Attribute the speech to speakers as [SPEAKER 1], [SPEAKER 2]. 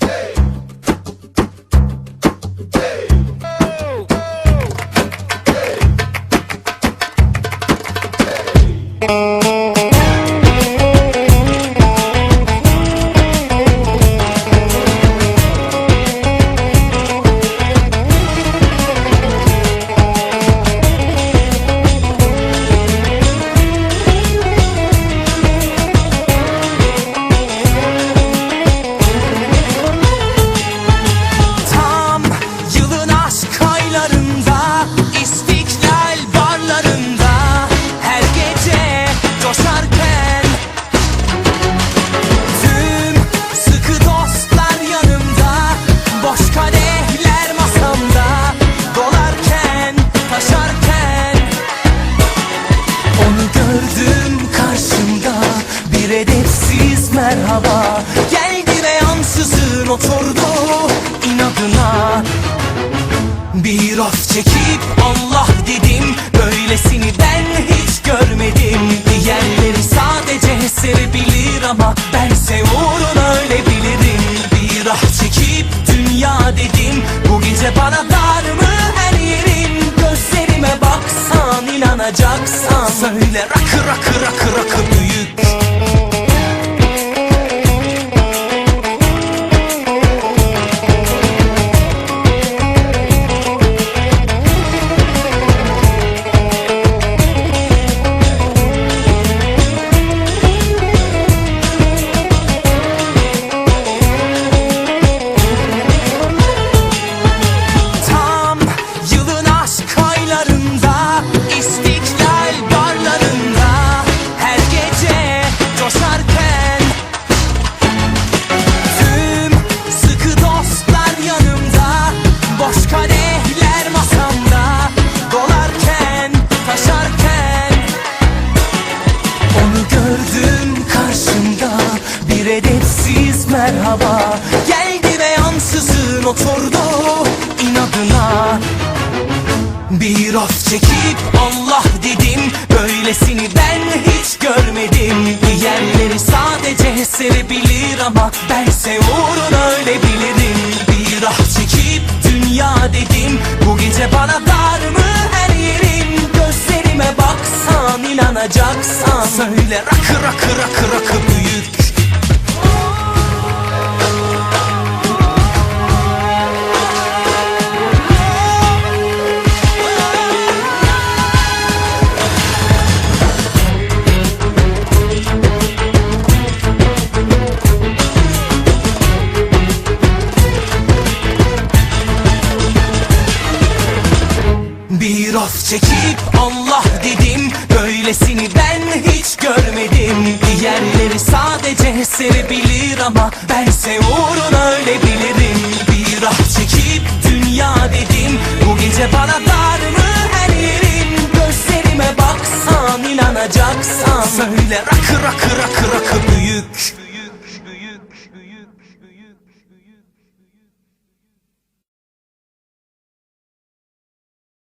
[SPEAKER 1] Hey. Hey. Çekip Allah dedim Böylesini ben hiç görmedim. Diğerleri sadece sevebilir ama Bense uğruna öyle bilirim. Bir ah çekip dünya dedim Bu gece bana dar mı her yerin? Gözlerime baksan inanacaksan. Söyle rakı rakı rakı rakı merhaba. Geldi ve ansızın oturdu inadına. Bir of çekip Allah dedim Böylesini ben hiç görmedim. Diğerleri sadece sevebilir ama Bense uğruna öyle bilirim Bir ah çekip dünya dedim Bu gece bana dar mı her yerim? Gözlerime baksan inanacaksan. Söyle rakı rakı rakı rakı of çekip Allah dedim Böylesini ben hiç görmedim. Diğerleri sadece sevebilir ama Bense uğruna öyle bilirim Bir ah çekip dünya dedim Bu gece bana dar mı her yerim Gözlerime baksan inanacaksan. Söyle rakı rakı rakı